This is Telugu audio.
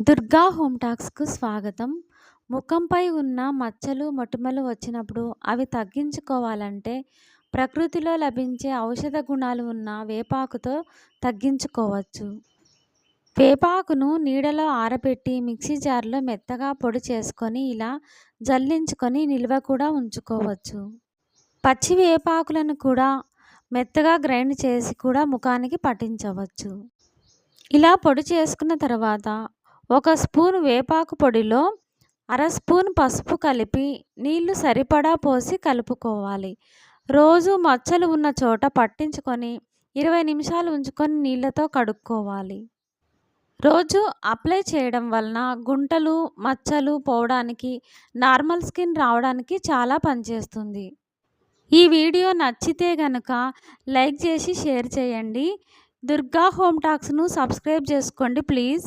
దుర్గా హోమ్ టాక్స్‌కు స్వాగతం. ముఖంపై ఉన్న మచ్చలు, మొటిమలు వచ్చినప్పుడు అవి తగ్గించుకోవాలంటే ప్రకృతిలో లభించే ఔషధ గుణాలు ఉన్న వేపాకుతో తగ్గించుకోవచ్చు. వేపాకును నీడలో ఆరబెట్టి మిక్సీ జార్‌లో మెత్తగా పొడి చేసుకొని ఇలా జల్లించుకొని నిల్వ కూడా ఉంచుకోవచ్చు. పచ్చి వేపాకులను కూడా మెత్తగా గ్రైండ్ చేసి కూడా ముఖానికి పట్టించవచ్చు. ఇలా పొడి చేసుకున్న తర్వాత ఒక స్పూన్ వేపాకు పొడిలో అర స్పూన్ పసుపు కలిపి నీళ్ళు సరిపడా పోసి కలుపుకోవాలి. రోజు మచ్చలు ఉన్న చోట పట్టించుకొని ఇరవై నిమిషాలు ఉంచుకొని నీళ్ళతో కడుక్కోవాలి. రోజు అప్లై చేయడం వలన గుంటలు, మచ్చలు పోవడానికి, నార్మల్ స్కిన్ రావడానికి చాలా పనిచేస్తుంది. ఈ వీడియో నచ్చితే గనుక లైక్ చేసి షేర్ చేయండి. దుర్గా హోమ్ టాక్స్‌ను సబ్స్క్రైబ్ చేసుకోండి ప్లీజ్.